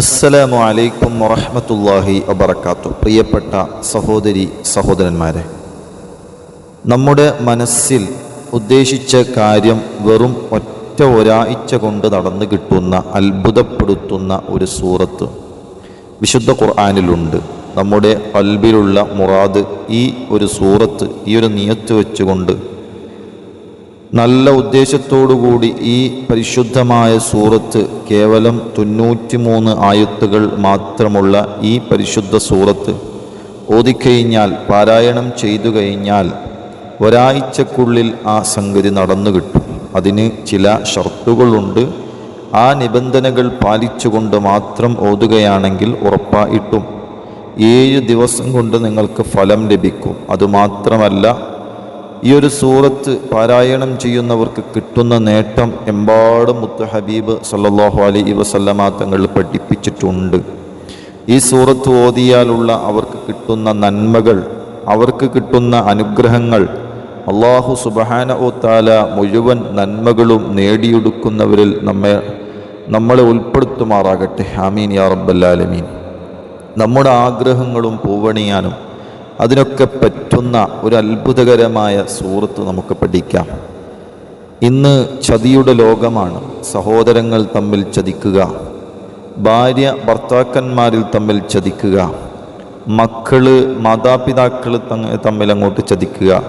അസ്സലാമു അലൈക്കും വറഹമത്തല്ലാഹി വബർക്കാത്തു പ്രിയപ്പെട്ട സഹോദരി സഹോദരന്മാരെ നമ്മുടെ മനസ്സിൽ ഉദ്ദേശിച്ച കാര്യം വെറും ഒറ്റ ഒരാഴ്ച കൊണ്ട് നടന്നു കിട്ടുന്ന അത്ഭുതപ്പെടുത്തുന്ന ഒരു സൂറത്ത് വിശുദ്ധ ഖുർആാനിലുണ്ട്. നമ്മുടെ അൽബിലുള്ള മുറാദ് ഈ ഒരു സൂറത്ത് ഈ ഒരു നിയത്ത് വെച്ചുകൊണ്ട് നല്ല ഉദ്ദേശത്തോടുകൂടി ഈ പരിശുദ്ധമായ സൂറത്ത് കേവലം തൊണ്ണൂറ്റിമൂന്ന് ആയത്തുകൾ മാത്രമുള്ള ഈ പരിശുദ്ധ സൂറത്ത് ഓതിക്കഴിഞ്ഞാൽ പാരായണം ചെയ്തു കഴിഞ്ഞാൽ ഒരാഴ്ചക്കുള്ളിൽ ആ സംഗതി നടന്നു കിട്ടും. അതിന് ചില ഷർത്തുകളുണ്ട്. ആ നിബന്ധനകൾ പാലിച്ചുകൊണ്ട് മാത്രം ഓതുകയാണെങ്കിൽ ഉറപ്പായിട്ടും ഏഴ് ദിവസം കൊണ്ട് നിങ്ങൾക്ക് ഫലം ലഭിക്കും. അതുമാത്രമല്ല ഈ ഒരു സൂറത്ത് പാരായണം ചെയ്യുന്നവർക്ക് കിട്ടുന്ന നേട്ടം എമ്പാടും മുത്ത് ഹബീബ് സല്ലാഹു അലൈ വസല്ലമ തങ്ങൾ പഠിപ്പിച്ചിട്ടുണ്ട്. ഈ സൂറത്ത് ഓതിയാലുള്ള അവർക്ക് കിട്ടുന്ന നന്മകൾ അവർക്ക് കിട്ടുന്ന അനുഗ്രഹങ്ങൾ അള്ളാഹു സുബഹാന ഓ താല മുഴുവൻ നന്മകളും നേടിയെടുക്കുന്നവരിൽ നമ്മെ നമ്മളെ ഉൾപ്പെടുത്തുമാറാകട്ടെ. ഹാമീൻ യാ റബ്ബല്ലാലമീൻ നമ്മുടെ ആഗ്രഹങ്ങളും പൂവണിയാനും അതിനൊക്കെ പറ്റുന്ന ഒരു അത്ഭുതകരമായ സൂറത്ത് നമുക്ക് പഠിക്കാം. ഇന്ന് ചതിയുടെ ലോകമാണ്. സഹോദരങ്ങൾ തമ്മിൽ ചതിക്കുക. ഭാര്യ ഭർത്താക്കന്മാരിൽ തമ്മിൽ ചതിക്കുക. മക്കൾ മാതാപിതാക്കൾ തമ്മിൽ അങ്ങോട്ട് ചതിക്കുക.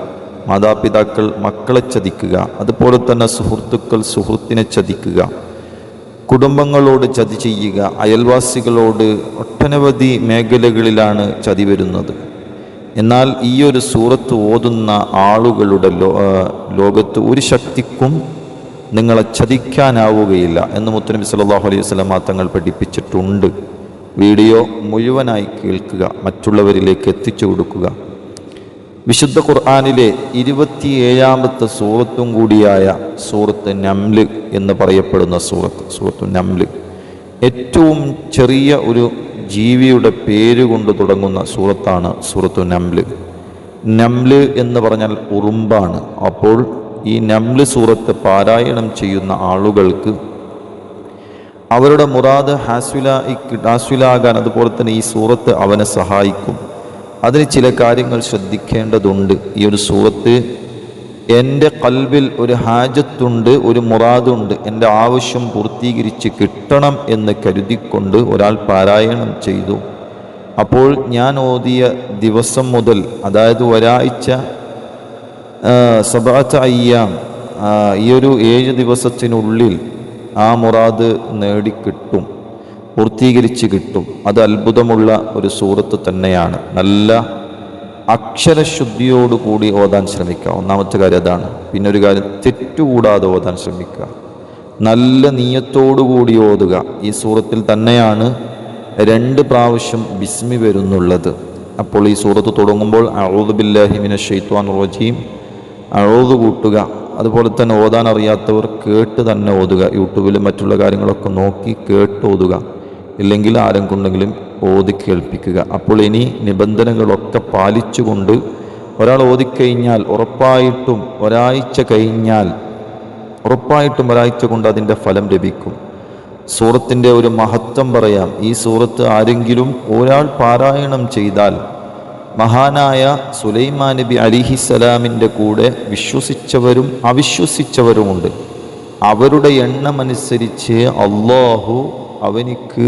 മാതാപിതാക്കൾ മക്കളെ ചതിക്കുക. അതുപോലെ തന്നെ സുഹൃത്തുക്കൾ സുഹൃത്തിനെ ചതിക്കുക. കുടുംബങ്ങളോട് ചതി ചെയ്യുക. അയൽവാസികളോട് ഒട്ടനവധി മേഖലകളിലാണ് ചതി വരുന്നത്. എന്നാൽ ഈ ഒരു സൂറത്ത് ഓതുന്ന ആളുകളുടെ ലോകത്ത് ഒരു ശക്തിക്കും നിങ്ങളെ ചതിക്കാനാവുകയില്ല എന്ന് മുത്തനബി സല്ലാഹു അലൈഹി വസ്ലമ തങ്ങൾ പഠിപ്പിച്ചിട്ടുണ്ട്. വീഡിയോ മുഴുവനായി കേൾക്കുക മറ്റുള്ളവരിലേക്ക് എത്തിച്ചു കൊടുക്കുക. വിശുദ്ധ ഖുർആാനിലെ ഇരുപത്തിയേഴാമത്തെ സൂറത്തും കൂടിയായ സൂറത്ത് നംൽ എന്ന് പറയപ്പെടുന്ന സൂറത്ത് സൂറത്ത് നംൽ ഏറ്റവും ചെറിയ ഒരു ജീവിയുടെ പേര് കൊണ്ട് തുടങ്ങുന്ന സൂറത്താണ് സൂറത്തു നംൽ നംൽ എന്ന് പറഞ്ഞാൽ ഉറുമ്പാണ്. അപ്പോൾ ഈ നംൽ സൂറത്ത് പാരായണം ചെയ്യുന്ന ആളുകൾക്ക് അവരുടെ മുറാദ് ഹാസ്വില ഹാസ്വിലാകാൻ അതുപോലെ തന്നെ ഈ സൂറത്ത് അവനെ സഹായിക്കും. അതിന് ചില കാര്യങ്ങൾ ശ്രദ്ധിക്കേണ്ടതുണ്ട്. ഈ ഒരു സൂറത്ത് എന്റെ കൽവിൽ ഒരു ഹാജത്തുണ്ട് ഒരു മുറാദുണ്ട്. എന്റെ ആവശ്യം പൂർത്തീകരിച്ച് കിട്ടണം എന്ന് കരുതിക്കൊണ്ട് ഒരാൾ പാരായണം ചെയ്തു. അപ്പോൾ ഞാൻ ഓതിയ ദിവസം മുതൽ അതായത് ഒരാഴ്ച സബാത്ത അയ്യാം ഈ ഒരു ഏഴ് ദിവസത്തിനുള്ളിൽ ആ മുറാദ് നേടിക്കിട്ടും പൂർത്തീകരിച്ച് കിട്ടും. അത് അത്ഭുതമുള്ള ഒരു സൂറത്ത് തന്നെയാണ്. നല്ല അക്ഷരശുദ്ധിയോടുകൂടി ഓതാൻ ശ്രമിക്കുക. ഒന്നാമത്തെ കാര്യം അതാണ്. പിന്നെ ഒരു കാര്യം തെറ്റുകൂടാതെ ഓതാൻ ശ്രമിക്കുക. നല്ല നീയത്തോടുകൂടി ഓതുക. ഈ സൂറത്തിൽ തന്നെയാണ് രണ്ട് പ്രാവശ്യം ബിസ്മി വരുന്നുള്ളത്. അപ്പോൾ ഈ സൂറത്ത് തുടങ്ങുമ്പോൾ അഴുദുബില്ലാഹിമിന ഷെയ്ത്വാൻ റോജീം അഴുതു കൂട്ടുക. അതുപോലെ തന്നെ ഓതാൻ അറിയാത്തവർ കേട്ട് തന്നെ ഓതുക. യൂട്യൂബിലും മറ്റുള്ള കാര്യങ്ങളൊക്കെ നോക്കി കേട്ട് ഓതുക ഇല്ലെങ്കിൽ ആരും കൊണ്ടെങ്കിലും ഓതി കേൾപ്പിക്കുക. അപ്പോൾ ഇനി നിബന്ധനകളൊക്കെ പാലിച്ചുകൊണ്ട് ഒരാൾ ഓതിക്കഴിഞ്ഞാൽ ഉറപ്പായിട്ടും ഒരാഴ്ച കഴിഞ്ഞാൽ ഉറപ്പായിട്ടും ഒരാഴ്ച കൊണ്ട് അതിന്റെ ഫലം ലഭിക്കും. സൂറത്തിന്റെ ഒരു മഹത്വം പറയാം. ഈ സൂറത്ത് ആരെങ്കിലും ഒരാൾ പാരായണം ചെയ്താൽ മഹാനായ സുലൈമാ നബി അലിഹിസലാമിന്റെ കൂടെ വിശ്വസിച്ചവരും അവിശ്വസിച്ചവരുമുണ്ട്. അവരുടെ എണ്ണമനുസരിച്ച് അള്ളാഹു അവനിക്ക്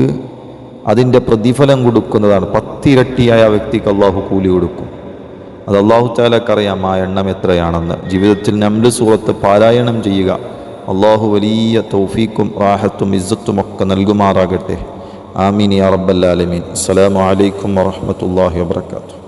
അതിന്റെ പ്രതിഫലം കൊടുക്കുന്നതാണ്. പത്തിരട്ടിയായ ആ വ്യക്തിക്ക് അള്ളാഹു കൂലി കൊടുക്കും. അത് അള്ളാഹു താലക്കറിയാം ആ എണ്ണം എത്രയാണെന്ന്. ജീവിതത്തിൽ നമ്മുടെ സൂറത്ത് പാരായണം ചെയ്യുക. അള്ളാഹു വലിയ തൗഫീക്കും റാഹത്തും ഇസ്സത്തും ഒക്കെ നൽകുമാറാകട്ടെ. ആമീൻ യാ റബ്ബല്ലാലമീൻ അസ്സലാമു അലൈക്കും വറഹമത്തല്ലാഹി വാബർക്കാത്തു